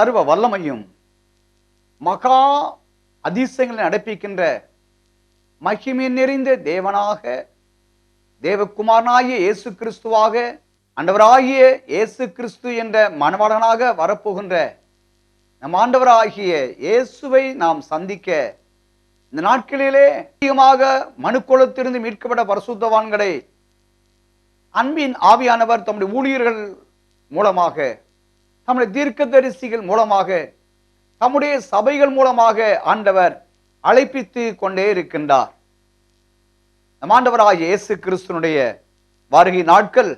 சர்வ வல்லமையும் மகா அதிசயங்களை நடப்பிக்கின்ற மகிமை நிறைந்த தேவனாக தேவகுமாரனாகிய இயேசு கிறிஸ்துவாக ஆண்டவராகிய இயேசு கிறிஸ்து என்ற மணவாளனாக வரப்போகின்ற நம் ஆண்டவராகிய இயேசுவை நாம் சந்திக்க இந்த நாட்களிலே அதிகமாக மனுக்குளத்திலிருந்து மீட்கப்பட்ட பரிசுத்தவான்களை அன்பின் ஆவியானவர் தம்முடைய ஊழியர்கள் மூலமாக தம்முடைய தீர்க்கதரிசிகள் மூலமாக நம்முடைய சபைகள் மூலமாக ஆண்டவர் அழைப்பித்து கொண்டே இருக்கின்றார். நம் இயேசு கிறிஸ்துனுடைய வருகை நாட்கள்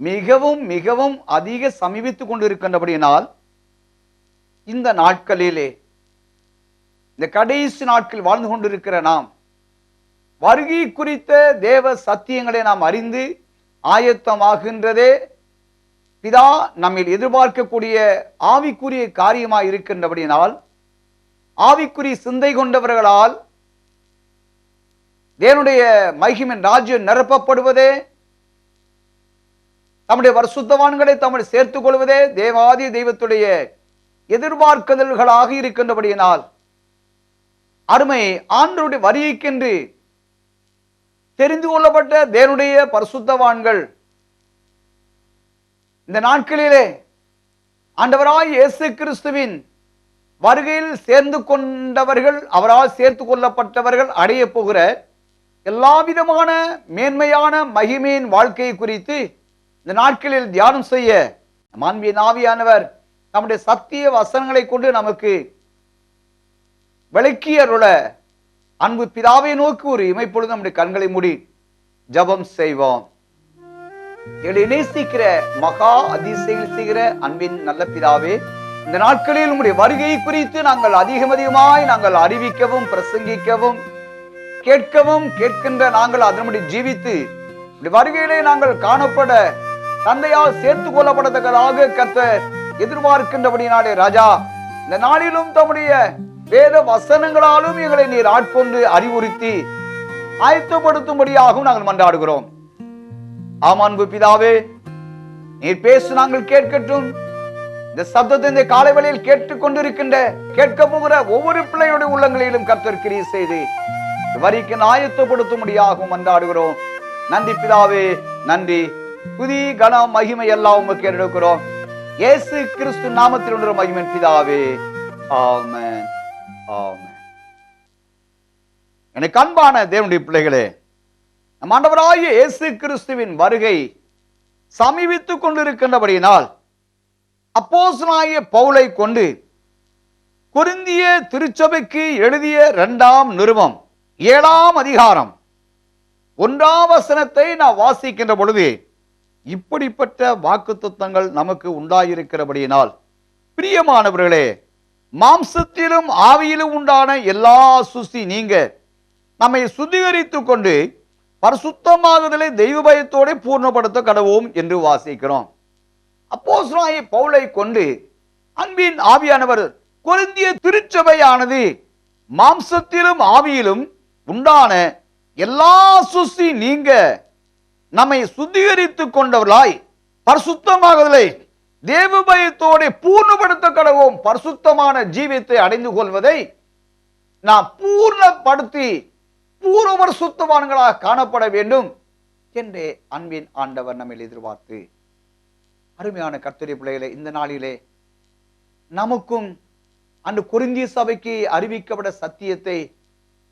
மிகவும் மிகவும் அதிக சமீபித்துக் கொண்டிருக்கின்றபடியினால் இந்த நாட்களிலே இந்த கடைசி நாட்கள் வாழ்ந்து கொண்டிருக்கிற நாம் வருகை குறித்த தேவ சத்தியங்களை நாம் அறிந்து ஆயத்தமாகின்றதே பிதா நம்மில் எதிர்பார்க்கக்கூடிய ஆவிக்குரிய காரியமாக இருக்கின்றபடியினால் ஆவிக்குரிய சிந்தை கொண்டவர்களால் தேவனுடைய மகிமின் ராஜ்யம் நிரப்பப்படுவதே தம்முடைய வருசுத்தவான்களை தம்முடைய சேர்த்துக் கொள்வதே தேவாதி தெய்வத்துடைய எதிர்பார்க்குதல்களாக இருக்கின்றபடியினால் அருமை ஆண்டருடைய வரியைக்கென்று தெரிந்து கொள்ளப்பட்ட தேவனுடைய பரிசுத்தவான்கள் இந்த நாட்களிலே ஆண்டவராய் இயேசு கிறிஸ்துவின் வருகையில் சேர்ந்து கொண்டவர்கள் அவரால் சேர்த்து கொள்ளப்பட்டவர்கள் அடைய போகிற எல்லா விதமான மேன்மையான மகிமையின் வாழ்க்கையை குறித்து இந்த நாட்களில் தியானம் செய்ய மாண்பிய நாவியானவர் நம்முடைய சத்திய வசனங்களை கொண்டு நமக்கு விளக்கியருள அன்பு பிதாவை நோக்கி ஒரு இமைப்பொழுது நம்முடைய கண்களை மூடி ஜபம் செய்வோம். எங்களை நேசிக்கிற மகா அதிசயங்கள் செய்கிற அன்பின் நல்ல பிதாவே இந்த நாட்களில் உங்களுடைய வருகை குறித்து நாங்கள் அதிகம் அதிகமாய் நாங்கள் அறிவிக்கவும் பிரசங்கிக்கவும் கேட்கவும் கேட்கின்ற நாங்கள் அதன்படி ஜீவித்து வருகையிலே நாங்கள் காணப்பட தந்தையால் சேர்த்துக் கொள்ளப்படத்தக்கதாக கத்த எதிர்பார்க்கின்றபடினாலே ராஜா இந்த நாளிலும் தம்முடைய வேத வசனங்களாலும் எங்களை நீர் ஆட்கொண்டு அறிவுறுத்தி ஆயத்தப்படுத்தும்படியாகவும் நாங்கள் மன்றாடுகிறோம். ஆம் பிதாவே நீர் பேசு நாங்கள் கேட்கட்டும். இந்த சப்தத்தை இந்த காலை வழியில் கேட்டுக் கொண்டிருக்கின்ற கேட்க போகிற ஒவ்வொரு பிள்ளையுடைய உள்ளங்களிலும் கர்த்தர் கிரியை செய்து வரிக்கு ஆயத்தப்படுத்தும்படியாகவும் மன்றாடுகிறோம். நன்றி பிதாவே நன்றி. புதி கன மகிமை எல்லாம் உமக்கு எடுக்கிறோம் இயேசு கிறிஸ்து நாமத்தில் ஒன்று மகிமை பிதாவே ஆமன் ஆமன். எனக்கு அன்பான தேவனுடைய பிள்ளைகளே மாண்டவராய இயேசு கிறிஸ்துவின் வருகை சமீபித்துக் கொண்டிருக்கின்றபடியினால் அப்போஸ்தலனாகிய பவுலை கொண்டு குறிந்திய திருச்சபைக்கு எழுதிய இரண்டாம் நிறுவம் ஏழாம் அதிகாரம் ஒன்றாம் வசனத்தை நான் வாசிக்கின்ற பொழுது இப்படிப்பட்ட வாக்குத்தத்தங்கள் நமக்கு உண்டாயிருக்கிறபடியினால் பிரியமானவர்களே மாம்சத்திலும் ஆவியிலும் உண்டான எல்லா சுசி நீங்க நம்மை சுத்திகரித்துக் கொண்டு பரிசுத்தமாகுதலை தெய்வ பயத்தோட பூர்ணப்படுத்த கடவோம் என்று வாசிக்கிறோம். அப்போ பவுலை கொண்டு அன்பின் ஆவியானவர் கொரிந்திய திருச்சபையானது மாம்சத்திலும் ஆவியிலும் உண்டான எல்லா சுசி நீங்க நம்மை சுத்திகரித்துக் கொண்டவர்களாய் பரிசுத்தமாகுதலை தேவ பயத்தோட பூர்ணப்படுத்த கடவோம். பரிசுத்தமான ஜீவியத்தை அடைந்து கொள்வதை நாம் பூர்ணப்படுத்தி பூர்வ சுத்தவான்களாக காணப்பட வேண்டும் என்றே அன்பின் ஆண்டவர் நம்மை எதிர்பார்த்து. அருமையான கர்த்தரி பிள்ளைகளை இந்த நாளிலே நமக்கும் அன்று குறிந்திய சபைக்கு அறிவிக்கப்பட சத்தியத்தை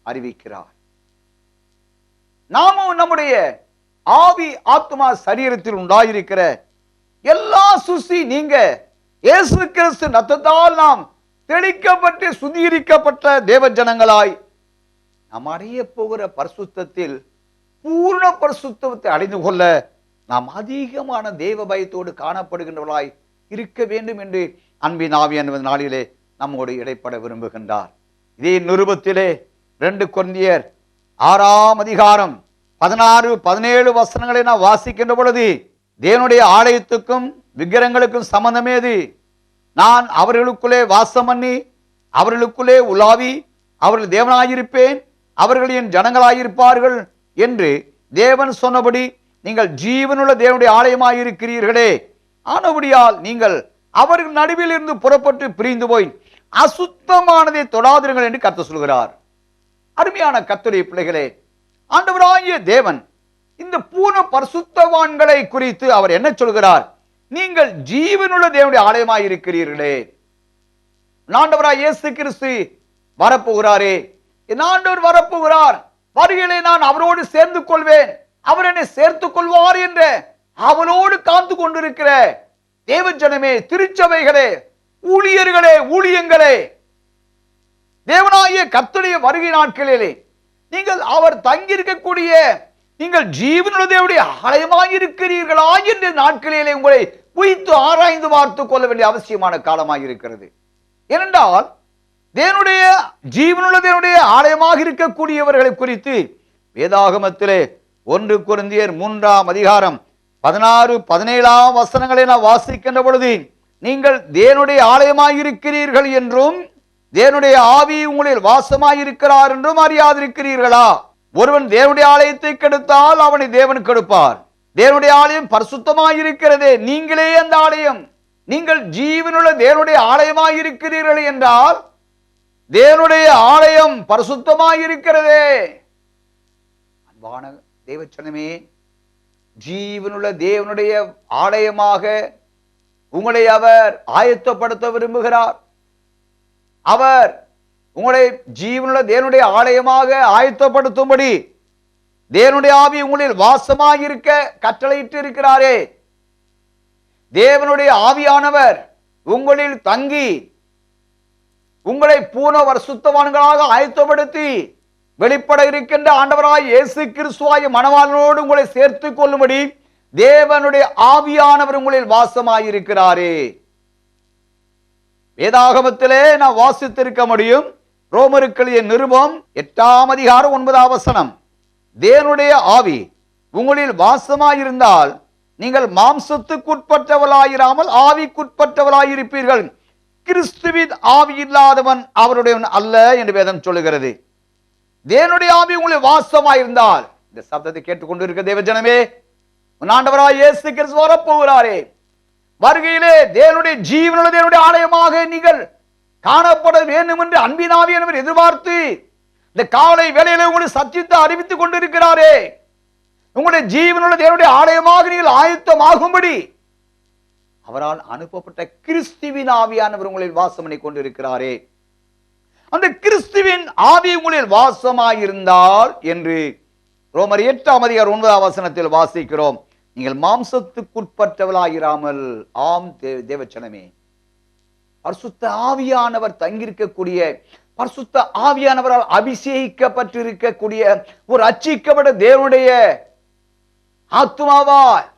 அறிவிக்கிறார். நாமும் நம்முடைய ஆவி ஆத்மா சரீரத்தில் உண்டாயிருக்கிற எல்லா சுசி நீங்க இயேசு கிறிஸ்து நத்தத்தால் நாம் தெளிக்கப்பட்டு சுத்திகரிக்கப்பட்ட தேவ ஜனங்களாய் நாம் அறிய போகிற பரிசுத்தத்தில் பூர்ண பரிசுத்தத்தை அடைந்து கொள்ள நாம் அதிகமான தேவ பயத்தோடு காணப்படுகின்றவர்களாய் இருக்க வேண்டும் என்று அன்பின் ஆவியன் நாளிலே நம்மோடு இடைப்பட விரும்புகின்றார். இதே நிருபத்திலே ரெண்டு கொந்தியர் ஆறாம் அதிகாரம் பதினாறு பதினேழு வசனங்களை நான் வாசிக்கின்ற பொழுது தேவனுடைய ஆலயத்துக்கும் விக்கிரங்களுக்கும் சம்பந்தமேது நான் அவர்களுக்குள்ளே வாசம் பண்ணி அவர்களுக்குள்ளே உலாவி அவர்கள் தேவனாயிருப்பேன் அவர்கள் என் ஜனங்களாயிருப்பார்கள் என்று தேவன் சொன்னபடி நீங்கள் ஜீவனுள்ள தேவனுடைய ஆலயமாயிருக்கிறீர்களே. ஆனபடியால் நீங்கள் அவர்கள் நடுவில் இருந்து புறப்பட்டு பிரிந்து போய் அசுத்தமானதை தொடாதிருங்கள் என்று கர்த்தர் சொல்கிறார். அருமையான கர்த்தருடைய பிள்ளைகளே ஆண்டவராகிய தேவன் இந்த பூர்ண பரிசுத்தவான்களை குறித்து அவர் என்ன சொல்கிறார்? நீங்கள் ஜீவனுள்ள தேவனுடைய ஆலயமாயிருக்கிறீர்களே. ஆண்டவராய் இயேசு கிறிஸ்து வரப்போகிறாரே. என் ஆண்டவர் வரப்போகிறார். வருகையிலே நான் அவரோடு சேர்ந்து கொள்வேன் அவர் என்னை சேர்த்துக் கொள்வார் என்று அவனோடு காத்து கொண்டிருக்கிற தேவஜனமே திருச்சபைகளே ஊழியர்களே ஊழியங்களே தேவனாகிய கத்துடைய வருகை நாட்களிலே நீங்கள் அவர் தங்கியிருக்கக்கூடிய நீங்கள் ஜீவனுள்ள தேவனுடைய ஆலயமாய் இருக்கிறீர்களா என்ற நாட்களிலே உங்களை குறித்து ஆராய்ந்து பார்த்து கொள்ள வேண்டிய அவசியமான காலமாக இருக்கிறது ஏனென்றால் தேவனுடைய ஜீவனுள்ள தேவனுடைய ஆலயமாக இருக்கக்கூடியவர்களை குறித்து வேதாகமத்திலே ஒன்று குருந்தியர் மூன்றாம் அதிகாரம் பதினாறு பதினேழாம் வசனங்களை நான் வாசிக்கின்ற பொழுது நீங்கள் தேவனுடைய ஆலயமாக இருக்கிறீர்கள் என்றும் தேவனுடைய ஆவி உங்களில் வாசமாக இருக்கிறார் என்றும் அறியாதிருக்கிறீர்களா? ஒருவன் தேவனுடைய ஆலயத்தை கெடுத்தால் அவனை தேவன் கெடுப்பார். தேவனுடைய ஆலயம் பரிசுத்தமாய் இருக்கிறதே நீங்களே அந்த ஆலயம். நீங்கள் ஜீவனுள்ள தேவனுடைய ஆலயமாக இருக்கிறீர்கள் என்றால் தேவனுடைய ஆலயம் பரிசுத்தமாய் இருக்கிறதே அன்பான தேவச்சனமே ஜீவனுள்ள தேவனுடைய ஆலயமாக உங்களை அவர் ஆயத்தப்படுத்த விரும்புகிறார். அவர் உங்களை ஜீவனுள்ள தேவனுடைய ஆலயமாக ஆயத்தப்படுத்தும்படி தேவனுடைய ஆவி உங்களில் வாசமாக இருக்க கட்டளையிட்டு இருக்கிறாரே தேவனுடைய ஆவியானவர் உங்களில் தங்கி உங்களை பூனவர் சுத்தவான்களாக ஆயத்தப்படுத்தி வெளிப்பட இருக்கின்ற ஆண்டவராய் இயேசு கிறிஸ்துவாய மணவாளனோடு உங்களை சேர்த்துக் கொள்ளும்படி தேவனுடைய ஆவியானவர் உங்களில் வாசமாயிருக்கிறாரே. வேதாகமத்திலே நான் வாசித்திருக்க முடியும். ரோமருக்களிய நிருபம் எட்டாம் அதிகாரம் ஒன்பதாம் வசனம். தேவனுடைய ஆவி உங்களில் வாசமாயிருந்தால் நீங்கள் மாம்சத்துக்குட்பட்டவளாயிராமல் ஆவிக்குட்பட்டவளாயிருப்பீர்கள். கிறிஸ்துவின் ஆவி இல்லாதவன் அவருடையவன் அல்ல என்று வேதம் சொல்லுகிறது. தேவனுடைய ஆவி உங்களில் வாசமாயிருந்தால் இந்த சப்தத்தை கேட்டுக்கொண்டு இருக்க தேவஜனமே உன் ஆண்டவராய் இயேசு கிறிஸ்து வரப்போகிறாரே. வருகையிலே தேவனுடைய ஜீவனுள்ள தேவனுடைய ஆலயமாக நீங்கள் காணப்பட வேண்டும் என்று அன்பினாவியனவர் எதிர்பார்த்து இந்த காலை வேலையில உங்களை சச்சித்து அறிவித்துக் கொண்டிருக்கிறாரே. உங்களுடைய ஜீவனுள்ள தேவனுடைய ஆலயமாக நீங்கள் ஆயத்தமாகும்படி அவரால் அனுப்பப்பட்ட கிறிஸ்துவின் ஆவியானவர் உங்களில் வாசம் பண்ணி கொண்டிருக்கிறாரே. அந்த கிறிஸ்துவின் ஆவி உங்களில் வாசமாயிருந்தால் என்று ரோமர் எட்டாம் அதிகார் ஒன்பதாம் வசனத்தில் வாசிக்கிறோம். நீங்கள் மாம்சத்துக்குட்பட்டவளாயிராமல் ஆம் தே- தேவச்சனமே. பரிசுத்த ஆவியானவர் தங்கியிருக்கக்கூடிய பரிசுத்த ஆவியானவரால் அபிஷேகிக்கப்பட்டிருக்கக்கூடிய ஒரு அச்சிக்கப்பட்ட தேவனுடைய ஆத்மாவாய்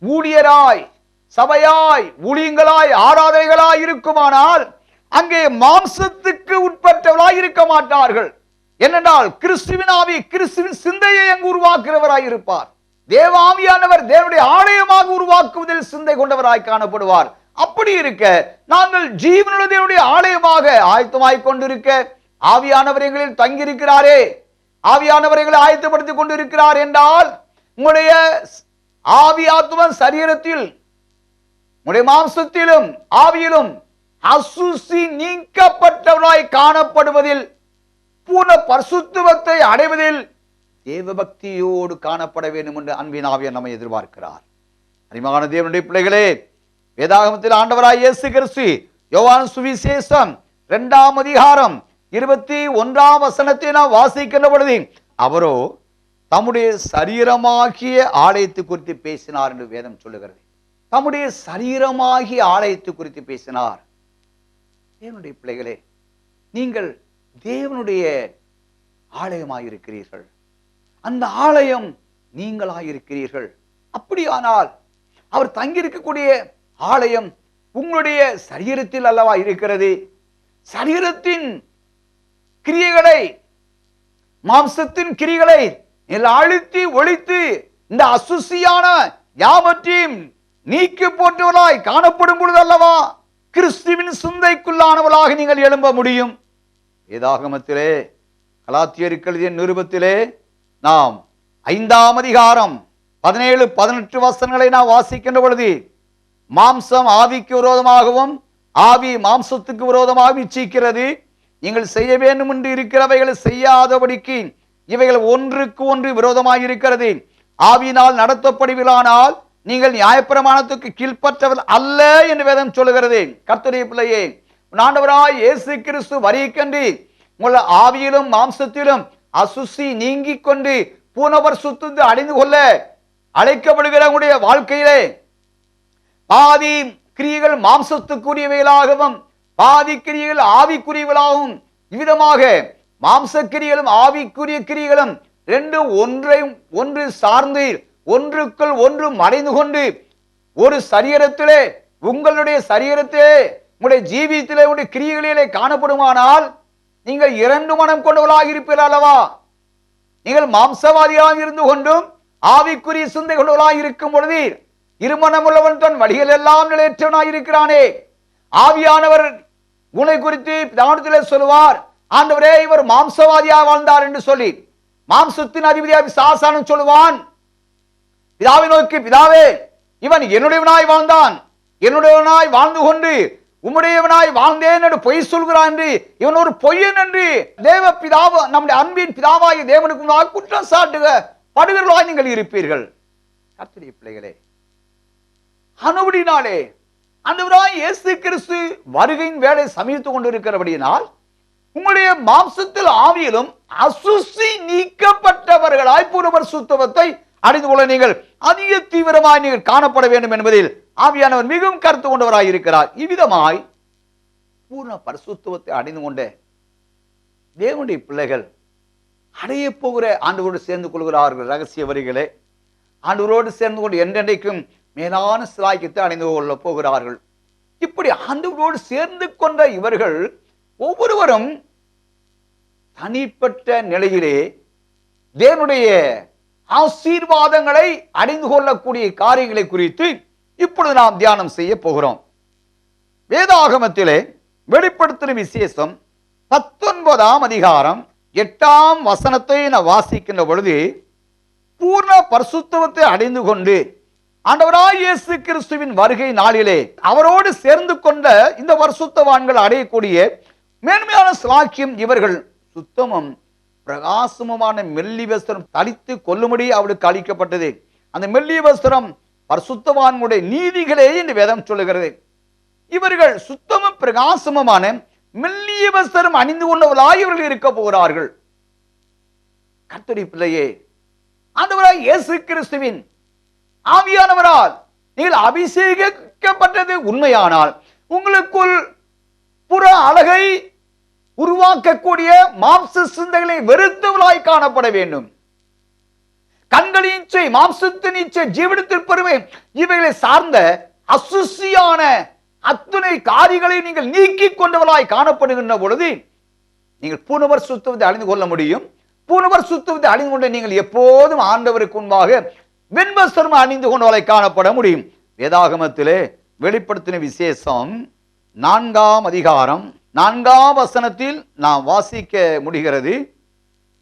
ஊழியராய் சபையாய் ஊழியங்களாய் ஆராதனைகளாய் இருக்குமானால் அங்கே மாம்சத்துக்கு உட்பட்டவளாய் இருக்க மாட்டார்கள். என்னென்றால் கிறிஸ்துவின் ஆவி கிறிஸ்துவின் சிந்தையை அங்கு உருவாக்குறவராய் இருப்பார். தேவ ஆவியானவர் தேவனுடைய ஆலயமாக உருவாக்குவதில் சிந்தை கொண்டவராய் காணப்படுவார். அப்படி இருக்க நாங்கள் ஜீவனுள்ள தேவனுடைய ஆலயமாக ஆயத்தமாய் கொண்டிருக்க ஆவியானவர் எங்களில் தங்கியிருக்கிறாரே. ஆவியானவர் எங்களை ஆயத்தப்படுத்திக் கொண்டிருக்கிறார் என்றால் உங்களுடைய ஆவி ஆத்மன் சரீரத்தில் உடைய மாம்சத்திலும் ஆவியிலும் அசுசி நீக்கப்பட்டவனாய் காணப்படுவதில் பூர்ண பரிசுத்துவத்தை அடைவதில் தேவபக்தியோடு காணப்பட வேண்டும் என்று அன்பின் ஆவியர் நம்மை எதிர்பார்க்கிறார். அரிமான தேவனுடைய பிள்ளைகளே வேதாகமத்தில் ஆண்டவராய் இயேசு கிறிஸ்து யோவான் சுவிசேஷம் இரண்டாம் அதிகாரம் இருபத்தி ஒன்றாம் வசனத்தை நாம் வாசிக்கின்ற பொழுது அவரோ தம்முடைய சரீரமாகிய ஆலயத்து குறித்து பேசினார் என்று வேதம் சொல்லுகிறது. தம்முடைய சரீரமாகிய ஆலயத்தை குறித்து பேசினார். தேவனுடைய பிள்ளைகளே நீங்கள் தேவனுடைய ஆலயமாயிருக்கிறீர்கள். அந்த ஆலயம் நீங்களாக இருக்கிறீர்கள் அப்படியானால் அவர் தங்கியிருக்கக்கூடிய ஆலயம் உங்களுடைய சரீரத்தில் அல்லவா இருக்கிறது? சரீரத்தின் கிரியைகளை மாம்சத்தின் கிரிகளை அழுத்தி ஒழித்து இந்த அசுசியான யாவற்றையும் நீக்கி போட்டவர்களாய் காணப்படும் பொழுது அல்லவா கிறிஸ்துவின் சிந்தைக்குள்ளானவளாக நீங்கள் எழும்ப முடியும். வேதாகமத்திலே கலாத்தியருக்கு நிருபத்திலே நாம் ஐந்தாம் அதிகாரம் பதினேழு பதினெட்டு வசனங்களை நாம் வாசிக்கின்ற பொழுது மாம்சம் ஆவிக்கு விரோதமாகவும் ஆவி மாம்சத்துக்கு விரோதமாகவும் இச்சிக்கிறது. நீங்கள் செய்ய வேண்டும் என்று இருக்கிறவைகளை செய்யாதபடிக்கு இவைகள் ஒன்றுக்கு ஒன்று விரோதமாக இருக்கிறது. ஆவியினால் நடத்தப்படுவீர்களானால் நீங்கள் நியாயப்பிரமாணத்துக்கு கீழ்ப்பற்றவர் அல்ல என்று வேதம் சொல்லுகிறது. கர்த்தரிய பிள்ளையே நாண்டவராய் இயேசு கிறிஸ்து வரிக்கண்டு உங்கள் ஆவியிலும் மாம்சத்திலும் அசுசி நீங்கி கொண்டு பூனவர் சுத்தத்தை அடைந்து கொள்ள அழைக்கப்படுகிற உங்களுடைய வாழ்க்கையிலே பாதி கிரியைகள் மாம்சத்துக்குரியவைகளாகவும் பாதி கிரியைகள் ஆவிக்குரியவளாகவும் இவ்விதமாக மாம்ச கிரியைகளும் ஆவிக்குரிய கிரியைகளும் ரெண்டு ஒன்றையும் ஒன்று சார்ந்து ஒன்றுக்குள் ஒன்று மறைந்து கொண்டு ஒரு சரீரத்திலே உங்களுடைய சரீரத்திலே உங்களுடைய ஜீவியத்திலே உடைய கிரியைகளிலே காணப்படுமானால் நீங்கள் இரண்டு மனம் கொண்டவர்களாக இருப்பீர்கள் அல்லவா? நீங்கள் மாம்சவாதியாக இருந்து கொண்டும் ஆவிக்குரிய சிந்தை கொண்டவர்களாக இருக்கும் பொழுது இருமனம் உள்ளவன் தன் வழிகள் எல்லாம் நிலையற்றவனாய் இருக்கிறானே. ஆவியானவர் உன்னை குறித்து தானத்திலே சொல்லுவார் ஆண்டவரே இவர் மாம்சவாதியாக வாழ்ந்தார் என்று சொல்லி மாம்சத்தின் அதிபதியாக சாசானம் சொல்லுவான் பிதாவை நோக்கி பிதாவே இவன் என்னுடையவனாய் வாழ்ந்தான். என்னுடையவனாய் வாழ்ந்து கொண்டு உம்முடையவனாய் வாழ்ந்தேன் என்று பொய் சொல்கிறான் என்று இவன் ஒரு பொய்யன் என்று தேவ பிதாவ நம்முடைய அன்பின் பிதாவாகிய தேவனுக்கு முன்பாக குற்றம் சாட்டுக படுகிறவர்களாய் நீங்கள் இருப்பீர்கள். கர்த்தருடைய பிள்ளைகளே அனுபடினாலே அந்தவராய் இயேசு கிறிஸ்து வருகையின் வேலை சமீபித்துக் கொண்டிருக்கிறபடியினால் உங்களுடைய மாம்சத்தில் ஆவியிலும் அசுசி நீக்கப்பட்டவர்களாய் பூர்வர் சுத்தவத்தை அறிந்து கொள்ள நீங்கள் அதிக தீவிரமாய் நீங்கள் காணப்பட வேண்டும் என்பதில் ஆவியானவர் மிகவும் கருத்து கொண்டவராய் இருக்கிறார். இவ்விதமாய் பூர்ண பரிசுத்துவத்தை அடைந்து கொண்ட தேவனுடைய பிள்ளைகள் அடைய போகிற ஆண்டவரோடு சேர்ந்து கொள்கிறார்கள். ரகசிய வரிகளே. ஆண்டவரோடு சேர்ந்து கொண்டு என்றென்றைக்கும் மேலான சிலாய்க்கத்தை அடைந்து கொள்ள போகிறார்கள். இப்படி ஆண்டவரோடு சேர்ந்து கொண்ட இவர்கள் ஒவ்வொருவரும் தனிப்பட்ட நிலையிலே தேவனுடைய ஆசீர்வாதங்களை அடைந்து கொள்ளக்கூடிய காரியங்களை குறித்து இப்பொழுது நாம் தியானம் செய்ய போகிறோம். வேதாகமத்திலே வெளிப்படுத்தின விசேஷம் பத்தொன்பதாம் அதிகாரம் எட்டாம் வசனத்தை நான் வாசிக்கின்ற பொழுது பூர்ண பரிசுத்தவத்தை அடைந்து கொண்டு ஆண்டவராய் இயேசு கிறிஸ்துவின் வருகை நாளிலே அவரோடு சேர்ந்து கொண்ட இந்த பரிசுத்தவான்கள் அடையக்கூடிய மேன்மையான சாக்கியம் இவர்கள் சுத்தமும் பிரகாசமுமான மெல்லி வஸ்திரம் தளித்து கொல்லும்படி அவளுக்கு அளிக்கப்பட்டது. அந்த மெல்லிய வஸ்திரம் பரிசுத்தவான்களுடைய நீதிகளே என்று வேதம் சொல்லுகிறது. இவர்கள் சுத்தமும் பிரகாசமுமான மெல்லிய வஸ்திரம் அணிந்து கொண்டவர்களாய் இவர்கள் இருக்க போகிறார்கள். கர்த்தருடைய பிள்ளையே ஆண்டவராய் இயேசு கிறிஸ்துவின் ஆவியானவரால் நீங்கள் அபிஷேகிக்கப்பட்டது உண்மையானால் உங்களுக்குள் புற அழகை உருவாக்கக்கூடிய மாம்ச சிந்தைகளை வெறுத்தவளாய் காணப்பட வேண்டும். கண்களின் இச்சை மாம்சத்தின் இச்சை ஜீவனத்தின் பெருமை இவைகளை சார்ந்த அசுசியான அத்துணை காரியங்களை நீங்கள் நீக்கிக் கொண்டவளாய் காணப்படுகின்ற பொழுது நீங்கள் பூனவர் சுத்துவதை அழிந்து கொள்ள முடியும். பூனவர் சுத்துவதை அழிந்து கொண்டு நீங்கள் எப்போதும் ஆண்டவருக்கு முன்பாக வெண்வஸ்திரம் அணிந்து கொண்டவளை காணப்பட முடியும். வேதாகமத்திலே வெளிப்படுத்தின விசேஷம் நான்காம் அதிகாரம் நான்காம் வசனத்தில் நாம் வாசிக்க முடிகிறது.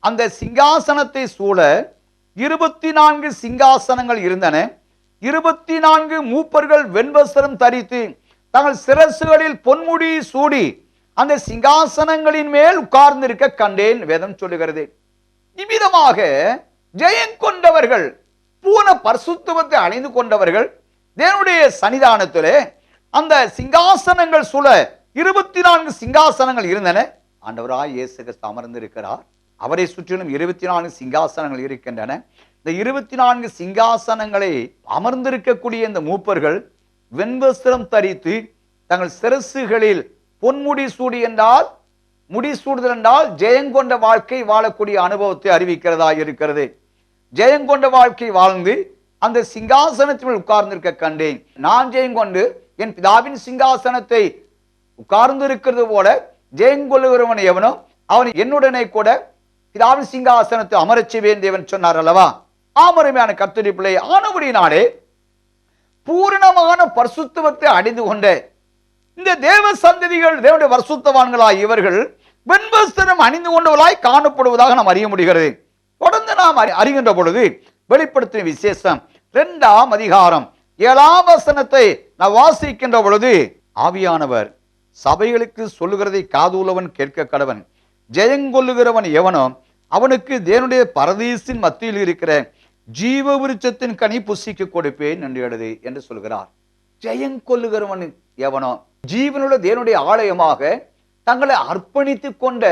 அந்த சிங்காசனத்தை சூழ இருபத்தி நான்கு சிங்காசனங்கள் இருந்தன. இருபத்தி நான்கு மூப்பர்கள் வெண்வசரம் தரித்து தங்கள் சிரசுகளில் பொன்முடி சூடி அந்த சிங்காசனங்களின் மேல் உட்கார்ந்திருக்க கண்டேன் வேதம் சொல்லுகிறது. இவ்விதமாக ஜெயம் கொண்டவர்கள் பூன பரிசுத்துவத்தை அணிந்து கொண்டவர்கள் தேவனுடைய சன்னிதானத்திலே அந்த சிங்காசனங்கள் சூழ இருபத்தி நான்கு சிங்காசனங்கள் இருந்தன. ஆண்டவராய் இயேசு கிறிஸ்து அமர்ந்திருக்கிறார். அவரை சுற்றிலும் இருபத்தி நான்கு சிங்காசனங்கள் இருக்கின்றன. இந்த இருபத்தி நான்கு சிங்காசனங்களை அமர்ந்திருக்கக்கூடிய இந்த மூப்பர்கள் வெண்வஸ்திரம் தரித்து தங்கள் சிரசுகளில் பொன்முடி சூடி என்றால் முடி சூடுதல் என்றால் ஜெயங்கொண்ட வாழ்க்கை வாழக்கூடிய அனுபவத்தை அறிவிக்கிறதா இருக்கிறது. ஜெயங்கொண்ட வாழ்க்கை வாழ்ந்து அந்த சிங்காசனத்தில் உட்கார்ந்திருக்க கண்டேன். நான் ஜெயங்கொண்டு என் பிதாவின் சிங்காசனத்தை உட்கார்ந்து இருக்கிறது போல ஜெயங்கொள்ளுகிறவன் எவனோ அவன் என்னுடனே கூட பிதாவின் சிங்காசனத்தை அமரச் செய்வேன் தேவன் சொன்னார் அல்லவா? ஆமருமையான கத்துரி பிள்ளை ஆனபடினாலே பூரணமான பரிசுத்துவத்தை அடைந்து கொண்ட இந்த தேவ சந்ததிகள் தேவனுடைய பரிசுத்தவான்களாய் இவர்கள் வெண்வஸ்திரம் அணிந்து கொண்டவர்களாய் காணப்படுவதாக நாம் அறிய முடிகிறது. தொடர்ந்து நாம் அறி- அறிகின்ற பொழுது வெளிப்படுத்தின விசேஷம் இரண்டாம் அதிகாரம் ஏழாம் வசனத்தை நான் வாசிக்கின்ற பொழுது ஆவியானவர் சபைகளுக்கு சொல்லுகிறதை காதுள்ளவன் கேட்க கடவன். ஜெயங்கொள்ளுகிறவன் எவனோ அவனுக்கு தேவனுடைய பரதீசின் மத்தியில் இருக்கிற ஜீவ விருட்சத்தின் கனி புசிக்கு கொடுப்பேன் என்று எழுது என்று சொல்கிறார். ஜெயங்கொள்ளுகிறவன் எவனோ ஜீவனுள்ள தேவனுடைய ஆலயமாக தங்களை அர்ப்பணித்து கொண்ட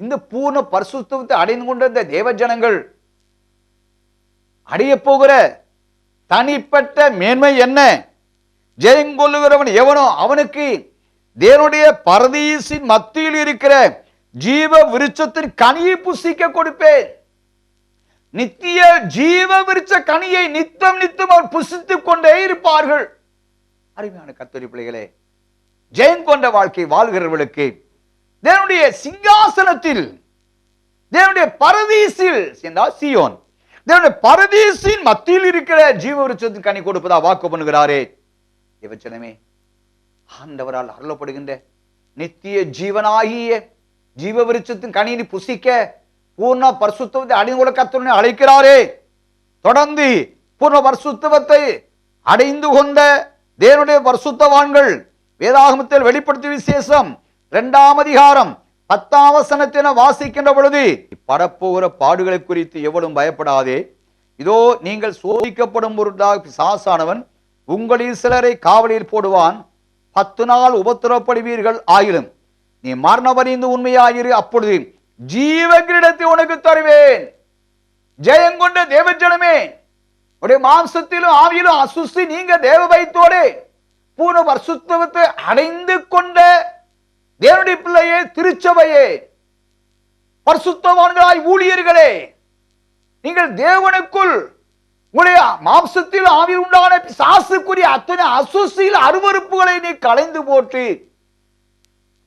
இந்த பூர்ண பரிசுத்துவத்தை அடைந்து கொண்ட இந்த தேவ ஜனங்கள் அடைய போகிற தனிப்பட்ட மேன்மை என்ன? ஜெயங்கொள்ளுகிறவன் எவனோ அவனுக்கு தேவனுடைய பரதீசின் மத்தியில் இருக்கிற ஜீவ விருட்சத்தின் கனியை புசிக்க கொடுப்பேன். நித்திய ஜீவ விருட்ச கனியை நித்தம் நித்தம் அவர் புசித்துக் கொண்டே இருப்பார்கள். அருமையான கத்தரி பிள்ளைகளே ஜெயம் கொண்ட வாழ்க்கை வாழ்கிறவர்களுக்கு தேவனுடைய சிங்காசனத்தில் தேவனுடைய பரதீசில் என்றால் சியோன் தேவனுடைய பரதீசின் மத்தியில் இருக்கிற ஜீவ விருட்சத்தின் கனி கொடுப்பதா வாக்கு பண்ணுகிறாரே. இவச்சனமே ஆண்டவரால் அருளப்படுகின்ற நித்திய ஜீவனாகிய ஜீவ விருட்சத்தின் கணினி புசிக்க பூர்ண பரிசுத்தவத்தை அடைந்து கொள்ள அழைக்கிறாரே. தொடர்ந்து பூர்ண பரிசுத்தவத்தை அடைந்து கொண்ட தேவனுடைய பரிசுத்தவான்கள் வேதாகமத்தில் வெளிப்படுத்திய விசேஷம் இரண்டாம் அதிகாரம் பத்தாம் வசனத்தின வாசிக்கின்ற பொழுது பரப்போகிற பாடுகளை குறித்து எவ்வளவு பயப்படாதே. இதோ நீங்கள் சோதிக்கப்படும் பொருட்டாக சாசானவன் உங்களில் சிலரை காவலில் போடுவான். பத்து நாள் உபத்திரப்படுவீர்கள் ஆயிலும் நீ மரணபறிந்து உண்மையாயிரு அப்பொழுது ஜீவ கிரீடத்தை உனக்கு தருவேன். ஜெயங்கொண்ட தேவஜனமே உடைய மாம்சத்திலும் ஆவியிலும் அசுசி நீங்க தேவ பயத்தோடு பூர்ண வருஷத்துவத்தை அடைந்து கொண்ட தேவனுடைய பிள்ளையே திருச்சபையே பரிசுத்தவான்களாய் ஊழியர்களே நீங்கள் தேவனுக்குள் உங்களுடைய மாம்சத்தில் ஆவியில் உண்டான சாசுக்குரிய அத்தனை அசுசியில் அருவறுப்புகளை நீ கலைந்து போட்டு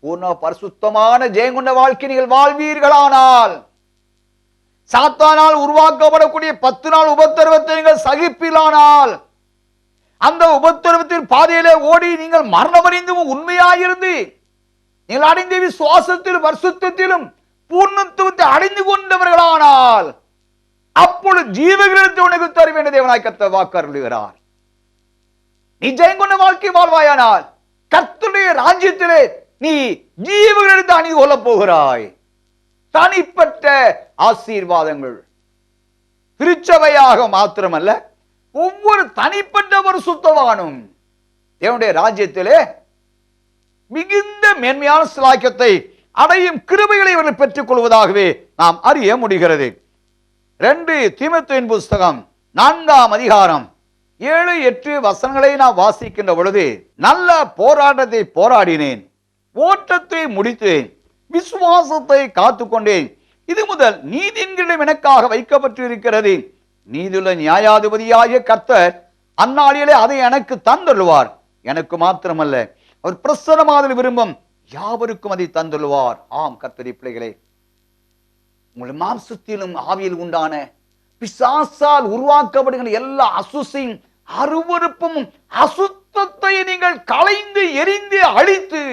பூர்ண பரிசுத்தமான ஜெயங்குண்ட வாழ்க்கை நீங்கள் வாழ்வீர்களானால் சாத்தானால் உருவாக்கப்படக்கூடிய பத்து நாள் உபத்திரவத்தை நீங்கள் சகிப்பிலானால் அந்த உபத்திரவத்தின் பாதையிலே ஓடி நீங்கள் மரணமறிந்து உண்மையாயிருந்து நீங்கள் அடைந்த விசுவாசத்திலும் பரிசுத்தத்திலும் பூர்ணத்துவத்தை அடைந்து அப்பொழுது ஜீவகிரத்தை உனக்கு தருவேன் என்று தேவனாய் கத்த வாக்கருளுகிறார். நீ ஜெயங்கொண்ட வாழ்க்கை வாழ்வாயானால் கர்த்தருடைய ராஜ்யத்திலே நீ ஜீவகிரத்தை அணிந்து கொள்ளப் போகிறாய். தனிப்பட்ட ஆசீர்வாதங்கள். திருச்சபையாக மாத்திரமல்ல ஒவ்வொரு தனிப்பட்ட ஒரு சுத்தவானும் தேவனுடைய ராஜ்யத்திலே மிகுந்த மேன்மையான சிலாக்கியத்தை அடையும் கிருபைகளை இவர்கள் பெற்றுக் கொள்வதாகவே நாம் அறிய முடிகிறது. ரெண்டு தீமத்துவின் புஸ்தகம் நான்காம் அதிகாரம். ஏழு எட்டு வசனங்களை நான் வாசிக்கின்ற பொழுது நல்ல போராட்டத்தை போராடினேன். ஓட்டத்தை முடித்தேன். விசுவாசத்தை காத்துக்கொண்டேன். இது முதல் நீதின்களிடம் எனக்காக வைக்கப்பட்டு இருக்கிறது நீதியுள்ள நியாயாதிபதியாகிய கர்த்தர் அந்நாளிலே அதை எனக்கு தந்துள்ளுவார் எனக்கு மாத்திரமல்ல அவர் பிரசனமாதல் விரும்பும் யாவருக்கும் அதை தந்துள்ளுவார் ஆம் கர்த்தரி பிள்ளைகளே உங்கள் மாம்சத்திலும் ஆவியில் உண்டான பிசாசால் உருவாக்கப்படுகிற எல்லா அசுசையும் அருவருப்பும் அசுத்தத்தை நீங்கள் களைந்து எரிந்து அழித்து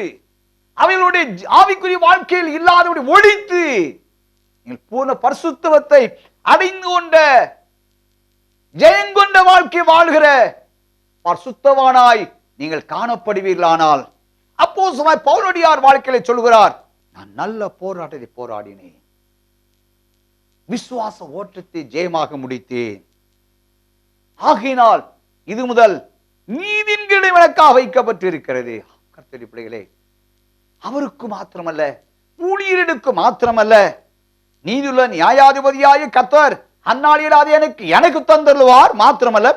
அவைகளுடைய ஆவிக்குரிய வாழ்க்கையில் இல்லாதபடி ஒழித்து நீங்கள் பூர்ண பரிசுத்தவத்தை அடைந்து கொண்ட ஜெயங்கொண்ட வாழ்க்கை வாழ்கிற பரிசுத்தவானாய் நீங்கள் காணப்படுவீர்களானால் அப்போ பவுலடியார் வாழ்க்கையில சொல்கிறார் நான் நல்ல போராட்டத்தை போராடினேன். விசுவாச ஓட்டத்தை ஜெயமாக முடித்தேன். ஆகினால் இது முதல் நீதின்களிடம் எனக்காக வைக்கப்பட்டிருக்கிறது. கர்த்தடி பிள்ளைகளே அவருக்கு மாத்திரமல்ல ஊழியர்களுக்கு மாத்திரமல்ல நீதியுள்ள நியாயாதிபதியாய கத்தர் அந்நாளில் எனக்கு எனக்கு தந்துள்ளுவார் மாத்திரமல்ல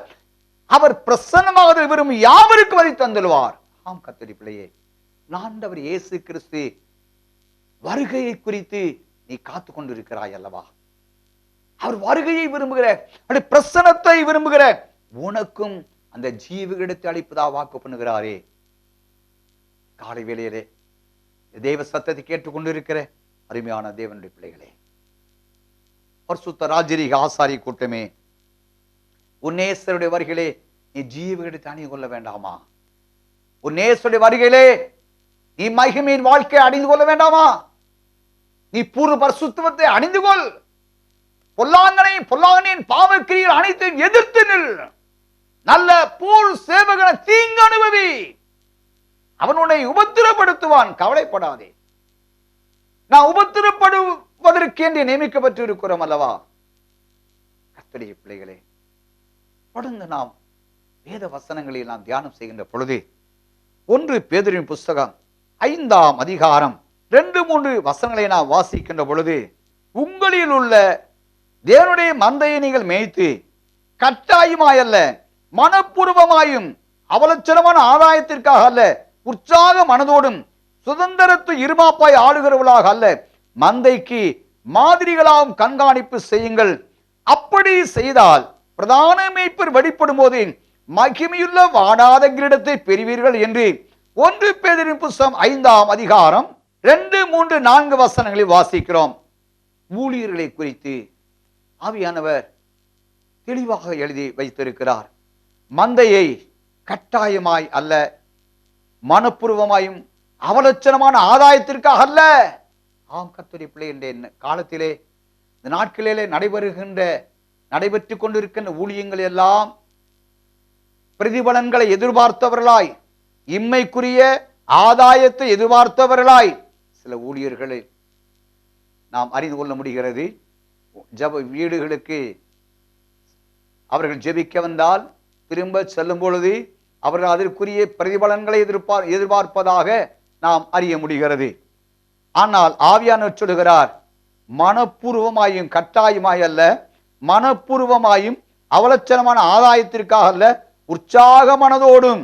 அவர் பிரசன்னமாக விரும்பும் யாவருக்கும் அதை தந்துள்ளுவார் ஆம் கத்தடி பிள்ளையே நாண்டவர் இயேசு கிறிஸ்து வருகையை குறித்து நீ காத்து கொண்டிருக்கிறாய் அல்லவா? அவர் வருகையை விரும்புகிற அப்படி பிரசனத்தை விரும்புகிற உனக்கும் அந்த ஜீவிகளிடத்தை அளிப்பதா வாக்கு பண்ணுகிறாரே. காலை வேளையிலே தேவ சத்தத்தை கேட்டுக்கொண்டிருக்கிற அருமையான தேவனுடைய பிள்ளைகளே. பரிசுத்த ராஜரீக ஆசாரி கூட்டமே உன்னேசருடைய வருகையிலே நீ ஜீவகிடத்தை அணிந்து கொள்ள வேண்டாமா உன்னேசருடைய வருகையிலே நீ மகிமையின் வாழ்க்கையை அணிந்து கொள்ள வேண்டாமா? நீ பூர்வ பரிசுத்துவத்தை அணிந்து கொள் பொல்லாங்கனை பொல்லாங்கனின் பாவக்கிரியில் அனைத்தையும் எதிர்த்து நில். நல்ல போல் சேவகன தீங்கு அனுபவி. அவன் உன்னை உபத்திரப்படுத்துவான் கவலைப்படாதே. நான் உபத்திரப்படுவதற்கு என்று நியமிக்கப்பட்டு இருக்கிறோம் அல்லவா? கத்தடைய பிள்ளைகளே தொடர்ந்து நாம் வேத வசனங்களில் நாம் தியானம் செய்கின்ற பொழுது ஒன்று பேதரின் புஸ்தகம் ஐந்தாம் அதிகாரம் ரெண்டு மூன்று வசனங்களை நாம் வாசிக்கின்ற பொழுது உங்களில் உள்ள தேவனுடைய மந்தையை நீங்கள் மேய்த்து கட்டாயமாயல்ல மனப்பூர்வமாயும் அவலட்சணமான ஆதாயத்திற்காக அல்ல உற்சாக மனதோடும் சுதந்திரத்து இருமாப்பாய் ஆளுகிறவர்களாக அல்ல மந்தைக்கு மாதிரிகளாகவும் கண்காணிப்பு செய்யுங்கள். அப்படி செய்தால் பிரதான மேய்ப்பர் வெளிப்படும் போது மகிமையுள்ள வாடாத கிரீடத்தை பெறுவீர்கள் என்று ஒன்று பேரின் புஸ்தம் ஐந்தாம் அதிகாரம் ரெண்டு மூன்று நான்கு வசனங்களில் வாசிக்கிறோம். ஊழியர்களை குறித்து ஆவியானவர் தெளிவாக எழுதி வைத்திருக்கிறார். மந்தையை கட்டாயமாய் அல்ல மனப்பூர்வமாயும் அவலட்சணமான ஆதாயத்திற்காக அல்ல. ஆம் கத்துரை பிள்ளை என்ற காலத்திலே இந்த நாட்களிலே நடைபெறுகின்ற நடைபெற்று கொண்டிருக்கின்ற ஊழியங்கள் எல்லாம் பிரதிபலன்களை எதிர்பார்த்தவர்களாய் இம்மைக்குரிய ஆதாயத்தை எதிர்பார்த்தவர்களாய் சில ஊழியர்களை நாம் அறிந்து கொள்ள முடிகிறது. ஜப வீடுகளுக்கு அவர்கள் ஜெபிக்க வந்தால் திரும்ப செல்லும் பொழுது அவர்கள் அதற்குரிய பிரதிபலன்களை எதிர்பார் எதிர்பார்ப்பதாக நாம் அறிய முடிகிறது. ஆனால் ஆவியானவர் சொல்லுகிறார் மனப்பூர்வமாயும் கட்டாயமாய் அல்ல மனப்பூர்வமாயும் அவலட்சணமான ஆதாயத்திற்காக அல்ல உற்சாக மனதோடும்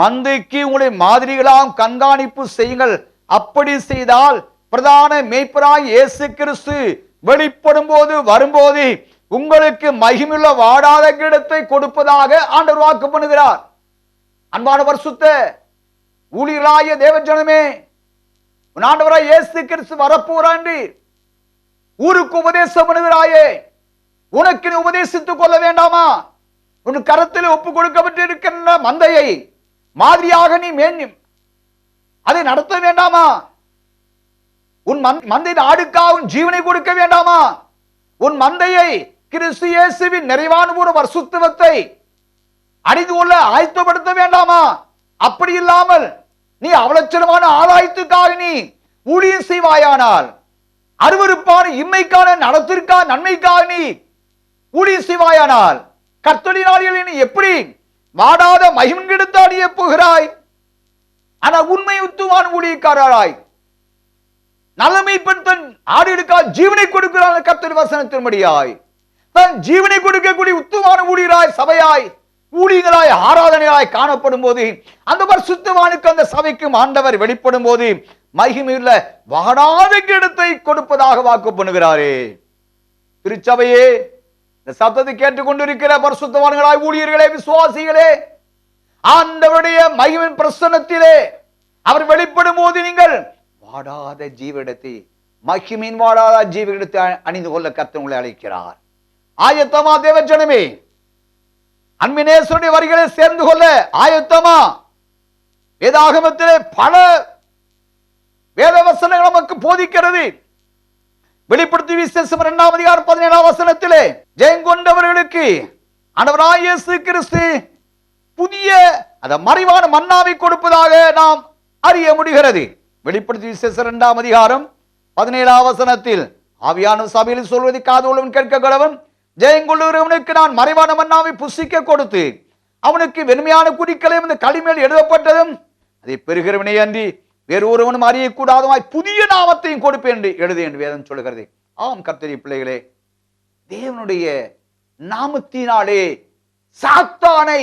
மந்தைக்கு உங்களை மாதிரிகளாம் கண்காணிப்பு செய்யுங்கள். அப்படி செய்தால் பிரதான மேய்ப்பராய் இயேசு கிறிஸ்து வெளிப்படும் போது வரும்போது உங்களுக்கு மகிமுள்ள வாடாத கிடத்தை கொடுப்பதாக ஆண்டவர் வாக்கு பண்ணுகிறார். அன்பான வருஷத்த ஊழியராய தேவஜனமே ஆண்டவராய் இயேசு கிறிஸ்து வரப்போறாண்டி ஊருக்கு உபதேசம் பண்ணுகிறாயே உனக்கு நீ உபதேசித்துக் கொள்ள வேண்டாமா? உன் கரத்தில் ஒப்பு கொடுக்கப்பட்டிருக்கின்ற மந்தையை மாதிரியாக நீ மேன் அதை நடத்த வேண்டாமா? உன் மந்- மந்தை ஆடுக்கா உன் ஜீவனை கொடுக்க வேண்டாமா? உன் மந்தையை கிறிஸ்து இயேசுவின் நிறைவான ஒரு வருசுத்துவத்தை அணிந்து கொள்ள ஆயத்தப்படுத்த வேண்டாமா? அப்படி இல்லாமல் நீ அவலட்சணமான ஆதாயத்துக்காக நீ ஊழியம் செய்வாயானால் அருவருப்பான இம்மைக்கான நலத்திற்காக நன்மைக்காக நீ ஊழியம் செய்வாயானால் கர்த்தடி நாளில் நீ எப்படி வாடாத மகிழ்ந்தெடுத்து அடிய போகிறாய்? ஆனால் உண்மை உத்துவான் ஊழியக்காரராய் நலமை பெண் தன் ஆடுகளுக்காக ஜீவனை கொடுக்கிறான் கத்தர் வசனத்தின்படியாய். தன் ஜீவனை கொடுக்கக்கூடிய உத்துவான ஊழியராய் சபையாய் ஊழியர்களாய் ஆராதனையாய் காணப்படும் போது அந்த பரிசுத்தவானுக்கு அந்த சபைக்கும் ஆண்டவர் வெளிப்படும் போது மகிமையுள்ள வாடாத கிடத்தை கொடுப்பதாக வாக்கு பண்ணுகிறாரே. திருச்சபையே இந்த சத்தத்தை கேட்டுக்கொண்டிருக்கிற பரிசுத்தவான்களாய் ஊழியர்களே விசுவாசிகளே ஆண்டவருடைய மகிமின் பிரசன்னத்திலே அவர் வெளிப்படும் போது நீங்கள் வாடாத ஜீவிடத்தை மகிமின் வாடாத ஜீவிடத்தை அணிந்து கொள்ள கர்த்தர் உங்களை அழைக்கிறார். ஆயத்தமா தேவஜனமே அன்பினேஸ்வருடைய வரிகளை சேர்ந்து கொள்ள ஆயத்தமா. வேதாகமத்திலே பல வேத வசனங்கள் நமக்கு போதிக்கிறது. வெளிப்படுத்தி விசேஷம் இரண்டாம் அதிகாரம் பதினேழாம் வசனத்திலே ஜெயங்கொண்டவர்களுக்கு ஆண்டவராய் இயேசு கிறிஸ்து புதிய அந்த மறைவான மன்னாவை கொடுப்பதாக நாம் அறிய முடிகிறது. வெளிப்படுத்தி விசேஷ இரண்டாம் அதிகாரம் பதினேழாம் வசனத்தில் ஆவியான சபையில் சொல்வதை உள்ளவன் கேட்க கடவன் ஜெயங்குள்ளவனுக்கு நான் மறைவான மன்னாவை புசிக்க கொடுத்து அவனுக்கு வெறுமையான குறிக்களையும் இந்த களிமேல் எழுதப்பட்டதும் அதை பெறுகிறவனே அன்றி வேறு ஒருவனும் அறியக்கூடாதமாய் புதிய நாமத்தையும் கொடுப்பேன் என்று எழுது என்று வேதம் சொல்கிறது ஆம் கர்த்தரி பிள்ளைகளே தேவனுடைய நாமத்தினாலே சாத்தானை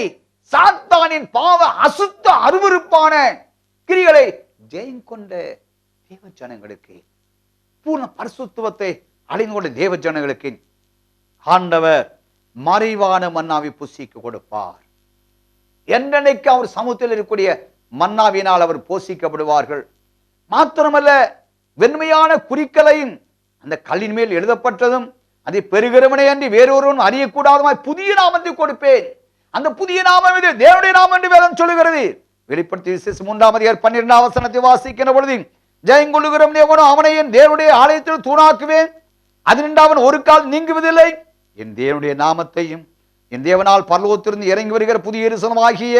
சாத்தானின் பாவ அசுத்த அருவருப்பான கிரிகளை ஜெயம் கொண்ட தேவ ஜனங்களுக்கு பூர்ண பரிசுத்துவத்தை அழிந்து கொண்ட தேவ ஜனங்களுக்கு ஆண்டவர் மறைவான மன்னாவை புசிக்கு கொடுப்பார். என்றைக்கு அவர் சமூகத்தில் இருக்கக்கூடிய மன்னாவினால் அவர் போஷிக்கப்படுவார்கள் மாத்திரமல்ல வெண்மையான குறிக்களையும் அந்த கல்லின் மேல் எழுதப்பட்டதும் அதை பெறுகிறவனை அன்றி வேறொருவன் அறியக்கூடாதமாய் புதிய நாமத்தை கொடுப்பேன். அந்த புதிய நாமம் இது தேவனுடைய நாமம் என்று வேதம் சொல்லுகிறது. வெளிப்படுத்தி விசேஷம் மூன்றாம் அதிகார் பன்னிரெண்டாம் வசனத்தை வாசிக்கிற பொழுது ஜெயங்கொள்ளுகிறவன் எவனோ அவனை என் தேவனுடைய ஆலயத்தில் தூணாக்குவேன். அதினின்று அவன் ஒரு கால் நீங்குவதில்லை. என் தேவனுடைய நாமத்தையும் என் தேவனால் பரலோகத்திலிருந்து இறங்கி வருகிற புதிய எரிசனமாகிய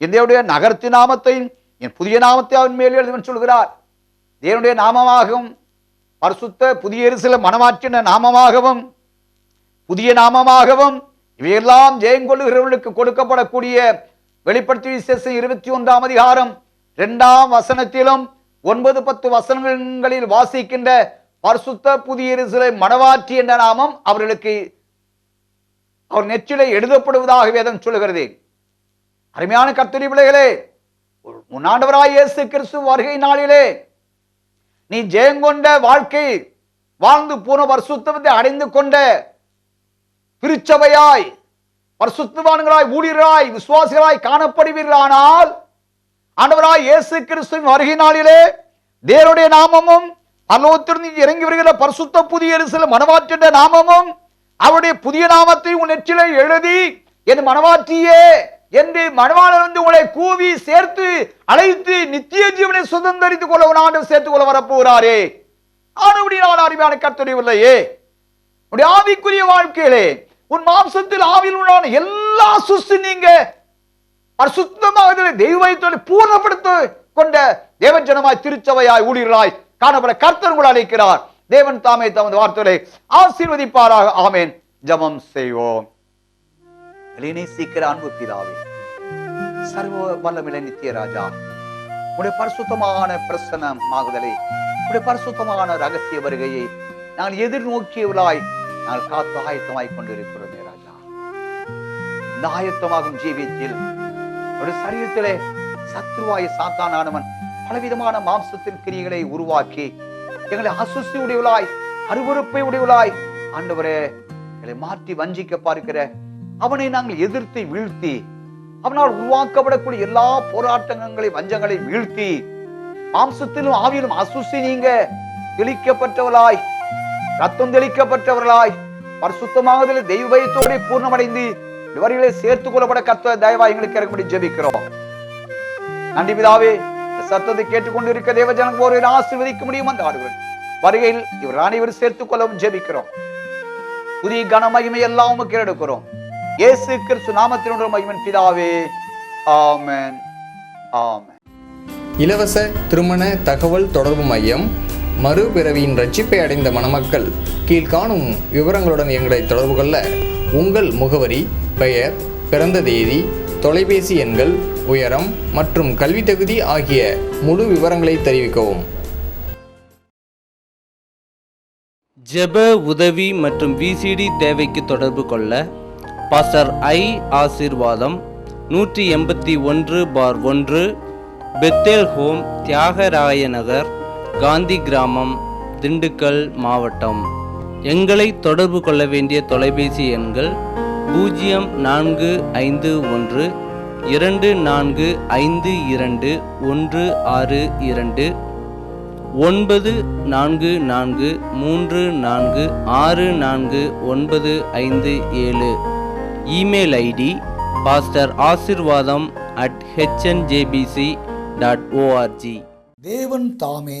என் தேவனுடைய நகரத்து நாமத்தையும் என் புதிய நாமத்தை அவன் மேல் எழுதுவன் சொல்கிறார். தேவனுடைய நாமமாகவும் பரிசுத்த புதிய எரிசில மனமாற்றின நாமமாகவும் புதிய நாமமாகவும் இவையெல்லாம் ஜெயங்கொள்ளுகிறவர்களுக்கு கொடுக்கப்படக்கூடிய வெளிப்படுத்தி விசேஷம் இருபத்தி ஒன்றாம் அதிகாரம் இரண்டாம் வசனத்திலும் ஒன்பது பத்து வசனங்களில் வாசிக்கின்ற பரிசுத்த புதிய சிலை மனவாற்றி என்ற நாமம் அவர்களுக்கு அவர் நெச்சிலை எழுதப்படுவதாக வேதம் சொல்லுகிறது. அருமையான கர்த்தரி பிள்ளைகளே முன்னாண்டவராய் இயேசு கிறிஸ்து வருகை நாளிலே நீ ஜெயங்கொண்ட வாழ்க்கை வாழ்ந்து போன பரிசுத்தத்தை அடைந்து கொண்ட திருச்சபையாய் பரிசுத்தவான்களாய் ஊழியராய் விசுவாசிகளாய் காணப்படுவீர்களானால் ஆண்டவராய் இயேசு கிறிஸ்துவின் வருகை நாளிலே தேவனுடைய நாமமும் அலோத்திருந்து இறங்கி வருகிற பரிசுத்த புதிய சில மனவாற்றின்ற நாமமும் அவருடைய புதிய நாமத்தை உன் நெற்றில எழுதி என் மனவாற்றியே என்று மனவாளர் வந்து உங்களை கூவி சேர்த்து அழைத்து நித்திய ஜீவனை சுதந்திரித்துக் கொள்ள ஒரு ஆண்டு சேர்த்துக் கொள்ள வரப்போகிறாரே. ஆனபடி நான் அறிவான உள்ளையே உடைய ஆவிக்குரிய வாழ்க்கையிலே உன் மாம்சத்தில் ஆவியில் உண்டான எல்லா சுஸ்து நீங்க அசுத்தமாக தெய்வத்தோடு பூர்ணப்படுத்த கொண்ட தேவஜனமாய் திருச்சபையாய் ஊழியர்களாய் காணப்பட கர்த்தர் உங்களை அழைக்கிறார். தேவன் தாமே தமது வார்த்தைகளை ஆசீர்வதிப்பாராக. ஆமேன். ஜபம் செய்வோம். சீக்கிர அன்பு பிதாவே சர்வ வல்லமில்லை நித்திய ராஜா உடைய பரிசுத்தமான பிரசனம் ஆகுதலை உடைய பரிசுத்தமான ரகசிய வருகையை நாங்கள் எதிர்நோக்கியவர்களாய் நான் காத்து ஆயத்தமாய் கொண்டிருக்கிறோமே ராஜா. இந்த ஆயத்தமாகும் ஜீவியத்தில் ஒரு சரீரத்திலே சத்ருவாய சாத்தானவன் பலவிதமான மாம்சத்தின் கிரியைகளை உருவாக்கி எங்களை அசுசி உடையவளாய் அருவறுப்பை உடையவளாய் ஆண்டவரே எங்களை மாற்றி வஞ்சிக்க பார்க்கிற அவனை நாங்கள் எதிர்த்து வீழ்த்தி அவனால் உருவாக்கப்படக்கூடிய எல்லா போராட்டங்களை வஞ்சங்களை வீழ்த்தி மாம்சத்திலும் ஆவியிலும் அசுசி நீங்க தெளிக்கப்பட்டவளாய் ரத்தம் தெளிக்கப்பட்டவர்களாய் பரிசுத்தமாவதில் தெய்வ பயத்தோடு பூர்ணமடைந்து இவர்களை சேர்த்துக் கொள்ளப்பட கத்த தயவா எங்களுக்கு இறக்கும்படி ஜெபிக்கிறோம். நன்றி பிதாவே சத்தத்தை கேட்டுக்கொண்டு இருக்க தேவஜனம் ஒரு ஆசிர்வதிக்க முடியும் அந்த ஆடுகள் வருகையில் இவர் அனைவரும் சேர்த்துக் கொள்ளவும் ஜெபிக்கிறோம். புதிய கனமகிமை எல்லாம் உமக்கு எடுக்கிறோம் இயேசு கிறிஸ்து நாமத்தினுடைய மகிமன் பிதாவே ஆமன் ஆமன். இலவச திருமண தகவல் தொடர்பு மையம் மறுபிறவியின் ரட்சிப்பை அடைந்த மணமக்கள் கீழ்காணும் விவரங்களுடன் எங்களை தொடர்பு கொள்ள உங்கள் முகவரி பெயர் பிறந்த தேதி தொலைபேசி எண்கள் உயரம் மற்றும் கல்வி தகுதி ஆகிய முழு விவரங்களை தெரிவிக்கவும். ஜெப உதவி மற்றும் விசிடி தேவைக்கு தொடர்பு கொள்ள பாஸ்டர் ஐ ஆசீர்வாதம் நூற்றி எண்பத்தி ஒன்று பார் ஒன்று பெத்தேல் ஹோம் தியாகராய நகர் காந்தி கிராமம் திண்டுக்கல் மாவட்டம். எங்களை தொடர்பு கொள்ள வேண்டிய தொலைபேசி எண்கள் பூஜ்ஜியம் நான்கு ஐந்து ஒன்று இரண்டு நான்கு ஐந்து இரண்டு ஒன்று ஆறு இரண்டு ஒன்பது நான்கு நான்கு மூன்று நான்கு ஆறு நான்கு ஒன்பது ஐந்து ஏழு. Email ID pastor Asirvatham at HNJBC dot ORG தேவன் தாமே